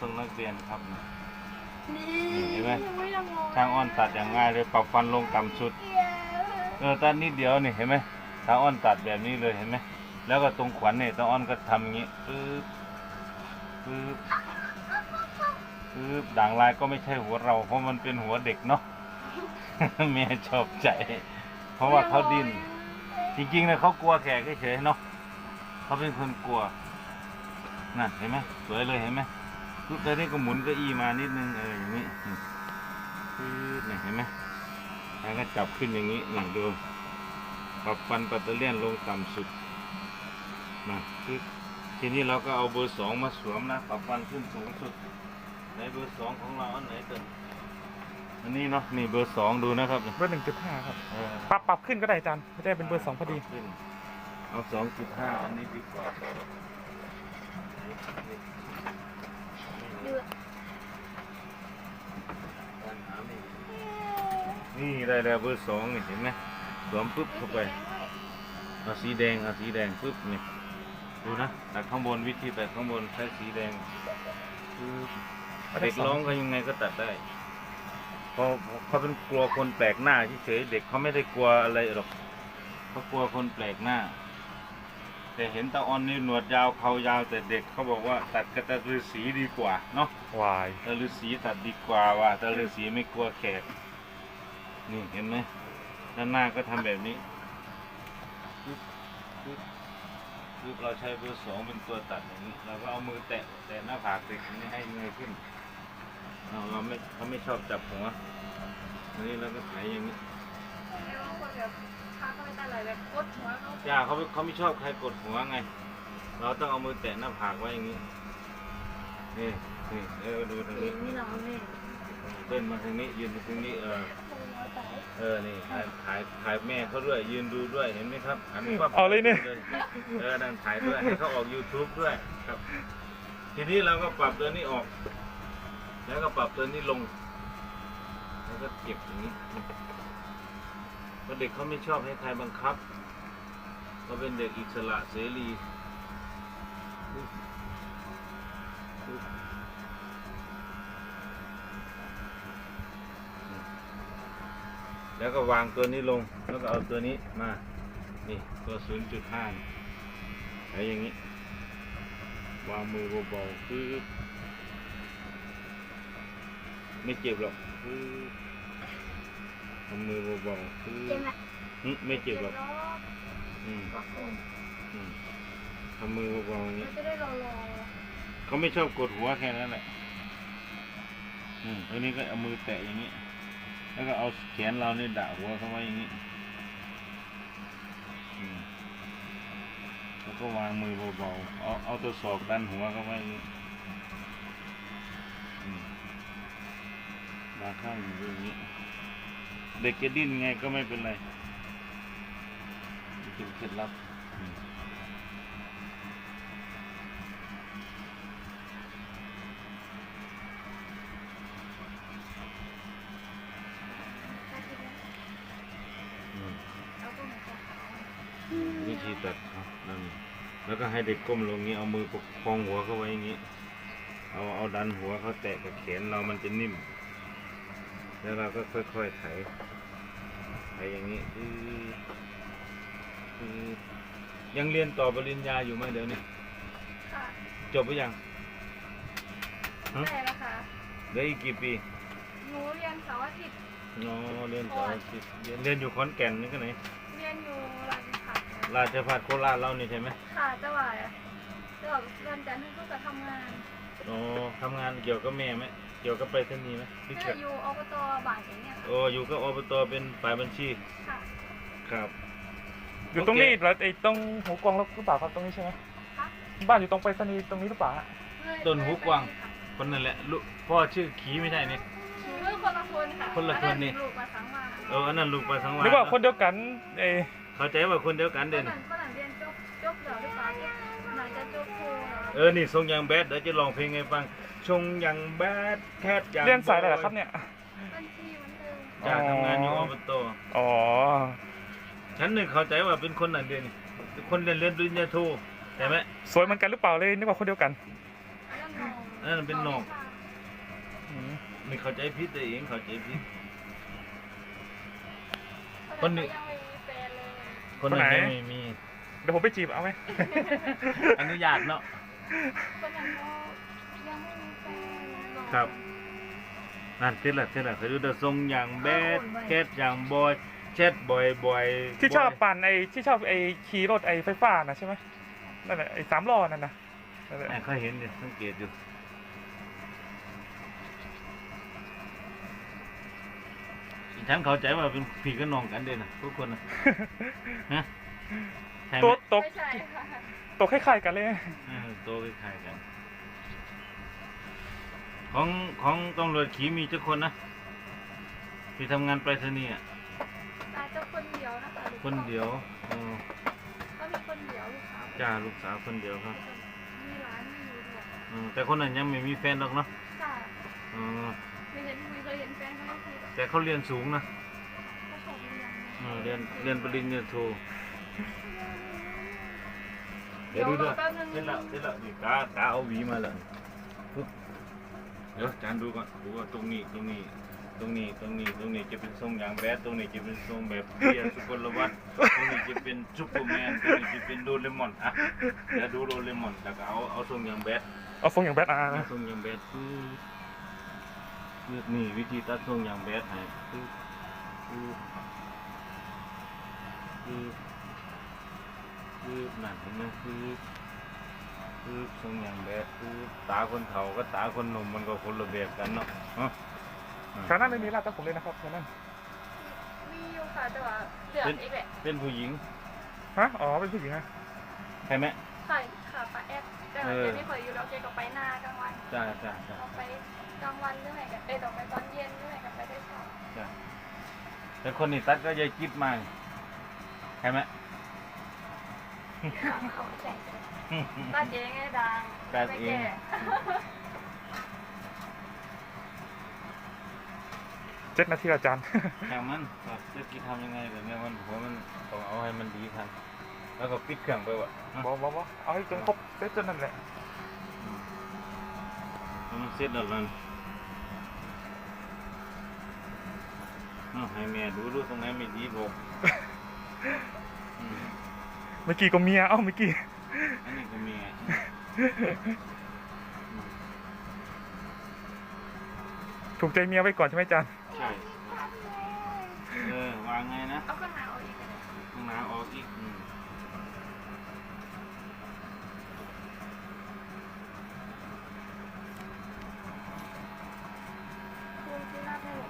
ทรงนักเรียนครับนี่นี่เห็นไหมยังไม่ละงอช่างอ้อนตัดอย่างง่ายเลยปรับฟันลงต่ำสุดเออตัดนิดเดียวนี่เห็นไหมช่างอ้อนตัดแบบนี้เลยเห็นไหมแล้วก็ตรงขวัญเนี่ยช่างอ้อนก็ทำอย่างนี้ปึ๊บปึ๊บปึ๊บด่างลายก็ไม่ใช่หัวเรา เพราะมันเป็นหัวเด็กเนาะแม่ชอบใจ เพราะว่าเขาดิ้นจริงๆนะเขากลัวแขกเฉยๆเนาะเขาเป็นคนกลัวนั่นเห็นไหมสวยเลยเห็นไหม ปุ๊บแล้วนี่ก็หมุนเก้าอี้มานิดนึงเอออย่างนี้อืมปึ๊บเนี่ยเห็นไหมแล้วก็จับขึ้นอย่างนี้นี่ดูปรับฟันปัตเตอร์เลียนลงต่ำสุดมาปึ๊บทีนี้เราก็เอาเบอร์สองมาสวมนะปรับฟันขึ้นสูงสุด ในเบอร์สองของเราอันไหนเกินอันนี้เนาะนี่เบอร์สองดูนะครับเบอร์หนึ่งจุดห้าครับเออปรับปรับขึ้นก็ได้อาจารย์ไม่ได้เป็นเบอร์สองพอดีขึ้นเอาสองจุดห้าอันนี้ดีกว่า ดูนี่ได้แล้วเบอร์สองนี่เห็นไหมสวมปุ๊บเข้าไปเอาสีแดงเอาสีแดงปุ๊บนี่ดูนะตัดข้างบนวิธีตัดข้างบนใช้สีแดงปึ๊บเด็กร้องเขายังไงก็ตัดได้พราะเขาเป็นกลัวคนแปลกหน้าเฉยๆเด็กเขาไม่ได้กลัวอะไรหรอกเขากลัวคนแปลกหน้า แต่เห็นตาออนนี่หนวดยาวเขายาวแต่เด็กเขาบอกว่าตัดกระตาฤาษีดีกว่าเนาะวายตาฤาษีตัดดีกว่าว่ะตาฤาษีไม่กลัวแขกนี่เห็นไหมด้านหน้าก็ทำแบบนี้ปึ๊บปึ๊บปึ๊บเราใช้เบอร์สองเป็นตัวตัดอย่างนี้เราก็เอามือแตะแตะหน้าผากเด็กนี้ให้เงยขึ้นเราเราไม่เขาไม่ชอบจับหัวอันนี้เราก็ไถอย่างนี้แล้วบางคนแบบพาเขาไปตลาดแบบกดหัวเขาย่าเขาไม่เขาไม่ชอบใครกดหัวไง เราต้องเอามือแตะหน้าผากไว้อย่างนี้ นี่นี่เออดูทางนี้นี่เราแม่เต้นมาทางนี้ยืนมาทางนี้ เออหัวใจเออ นี่ถ่ายถ่ายถ่ายแม่เขาด้วย ยืนดูด้วย เห็นไหมครับหันปั๊บเอาเลยเนี่ย เออนั่นถ่ายด้วย ให้เขาออก YouTube ด้วยครับ ทีนี้เราก็ปรับตัวนี้ออก แล้วก็ปรับตัวนี้ลง แล้วก็เก็บอย่างนี้ เพราะเด็กเขาไม่ชอบให้ใครบังคับเขาเป็นเด็กอิสระเสรีแล้วก็วางตัวนี้ลง แล้วก็เอาตัวนี้มา นี่ตัว0.5นี่ใช้อย่างนี้ วางมือเบาๆปึ๊บไม่เจ็บหรอกปึ๊ บทำมือเบาๆปึ๊บเจ็บไหมหึไม่เจ็บหรอกเนาะอืมก็คงอืมทำมือเบาๆอย่างมันี้นจะได้รอรอเขาไม่ชอบกดหัวแค่นั้นแหละอืมทีนี้ก็เอามือแตะอย่างนี้ แล้วก็เอาแขนเราเนี่ยด่าหัวเขาไว้อย่างนี้อืมแล้วก็วางมือเบาๆเอาเอาตัวศอกดันหัวเขาไว้อย่างนี้อืมวางข้างอยู่อย่างนี้ เด็กจะดิ้นไงก็ไม่เป็นไรเป็นเคล็ดลับวิธีตัดครับนั่นแล้วก็ให้เด็กก้มลงนี้เอามือประคองหัวเขาไว้อย่างนี้ เอาเอาดันหัวเขาแตะกับแขนเรามันจะนิ่ม แล้วเราก็ค่อยๆไถ ไถอย่างนี้อื้ออื้อยังเรียนต่อปริญญาอยู่ไหมเดี๋ยวนี้ ค่ะจบหรือยังฮะได้แล้วค่ะเหลืออีกกี่ปีหนูเรียนเสาร์อาทิตย์อ๋อเรียนต่ออาทิตย์เรียนเรียนอยู่ขอนแก่นนี่ก็ไหน เรียนอยู่ราชพัฒน์ราชภัฏโคราชเรานี่ใช่ไหมค่ะจังหวัดจังหวัดเรียนจันทร์ก็จะทำงาน อ๋อทำงานเกี่ยวกับแม่ไหม เกี่ยวกับไปรษณีย์ไหมหรือก็เกี่ยวอยู่อบตบ่ายอย่างเงี้ยค่ะโอ้อยู่กับอบตเป็นฝ่ายบัญชีค่ะครับ อยู่ตรงนี้แล้วไอ้ตรงหูกวางแล้วหรือเปล่าครับตรงนี้ใช่ไหมค่ะบ้านอยู่ตรงไปรษณีย์ตรงนี้หรือเปล่าฮะต้นหูกวาง คนนั่นแหละลูกพ่อชื่อขีไม่ใช่นี่คือคนละคนค่ะคนละคนนี่ อัลูกมาสังวาเอออันนั้นลูกปลาสังวาหรือว่าคนเดียวกันเออเข้าใจว่าคนเดียวกันคเด่นนนั้นคนนั้นเรียนจบจบแล้วหรือเปล่าเนี่ยไหนจะจบครูแล้วเออนี่ทรงยังแบดเดี๋ยวจะลองเพลงให้ฟัง ชงยังแบดแคทยังเรียนสายอะไรเหรอครับเนี่ย บัญชีเหมือนเดิมจ้าทำงานอยู่อบตอ๋อ ฉันนึกเข้าใจว่าเป็นคนนั่นเด่นคนเรียนเรียนปริญญาโทใช่ไหม สวยเหมือนกันหรือเปล่าเลยนึกว่าคนเดียวกันเรื่องงงนั่นเป็นน้อง อืมไม่เข้าใจผิดตัวเองเข้าใจผิดคคนนนี้นี้ยังไม่มีแฟนเลยคนนั้นยังไม่มี เดี๋ยวผมไปจีบเอาไหม อนุญาตเนาะ คนนั้นก็ยังไม่มีแฟน ครับนั่นเท่าไหร่เท่าไหร่เขาดูแต่ทรงอย่างแบดแคทอย่างบอยแชทบ่อยบ่อยที่ชอบปั่นไอ้ที่ชอบไอ้ขี่รถไอ้ไฟฟ้านะใช่ไหมนั่นแหละไอ้สามล้อนั่นนะนั่นแหละเขาเห็นอยู่สังเกตอยู่ฉันเข้าใจว่าเป็นพี่กับน้องกันเด่นะทุกคนนะฮะตัวตกไม่ใช่ค่ะตัวคล้ายๆกันเลยตัวคล้ายๆกัน ของของตำรวจขี่มีเจ้าคนนะ ที่ทำงานไปรษณีย์อะอาจจะคนเดียวนะคะลูกคนเดียวเออก็มีคนเดียวลูกสาวจ้าลูกสาวคนเดียวครับมีร้านมีอยู่ด้วยเออแต่คนนั้นยังไม่มีแฟนหรอกเนาะค่ะเออไม่เห็นไม่เคยเห็นแฟนเขาคุยกับแต่เขาเรียนสูงนะเขาชมเรียนเออเรียนเรียนปริญญาโทเดี๋ยวดูรด้อวยแป๊บนึงเสร็จแล้วเสร็จแล้วนี่ตาตาเอาหวีมาแล้วปึ๊บ เดี๋ยวจานดูก่อนดูว่าตรงนี้ตรงนี้ ตรงนี้ตรงนี้ตรงนี้จะเป็นทรงอย่างแบดตรงนี้จะเป็นทรงแบบเบียร์สุกลวัฒน์ตรงนี้จะเป็นซุปเปอร์แมนตรงนี้จะเป็นโดเรมอนอะเดี๋ยวดูโดเรมอนแล้วก็เอาเอาทรงอย่างแบดเอาทรงอย่างแบทอาร์เอานะทรงอย่างแบดปึ๊บปึ๊บนี่วิธีตัดทรงอย่างแบดให้ปึ๊บปึ๊บปึ๊บปึ๊บนั่นเห็นไหมปึ๊บ ปึ๊บทรงอย่างแบดปึ๊บตาคนเฒ่าก็ตาคนหนุ่มมันก็คนละแบบกันเนาะฮะแถวนั้นไม่มีร้านตัดผมเลยนะครับแถวนั้นมีอยู่ค่ะแต่ว่าเดือดอีกแหละเป็นผู้หญิงฮะอ๋อเป็นผู้หญิงอะใช่ไหมใช่ค่ะป้าแอดแต่ว่าเออแกไม่เคยอยู่แล้วแกก็ไปหน้ากลางวันจ้าจ้าจ้าต้องไปกลางวันเรื่อยกันเอ้ยต้องไปตอนเย็นเรื่อยกันไปได้เช้าจ้าแต่คนนี้ตัดก็ยายคิดมาใช่ไหม เขาแจกป้าเจ๊ไงดังตัดไม่เอแก่งเจ็ดนาทีอาจารย์ช่างมันครับจะคิดทำยังไงแบบเนี้ยมันผมว่ามันต้องเอาให้มันดีทันแล้วก็ปิดเครื่องไปวะบอกบอกบอกเอาให้จนครบเซตจนนั่นแหละให้มันเสร็จแล้วนั่นเอาให้แม่ดูดูตรงไหนไม่ดีบอกอืม เมื่อกี้ก็เมีย เอ้าเมื่อกี้ อันนี้ก็มีไงถูกใจเมียไว้ก่อนใช่ไหมอาจารย์ใช่ เออ วางไงนะ เอาข้างหน้าเอาอีกเลยข้างหน้าออกอีกอืม คุณที่หน้าให้หนู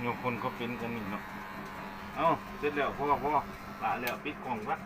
โยม คนเขาเป็นกันนี่เนาะ เอาเสร็จแล้วพ่อพ่อละแล้วปิดกล่องวะ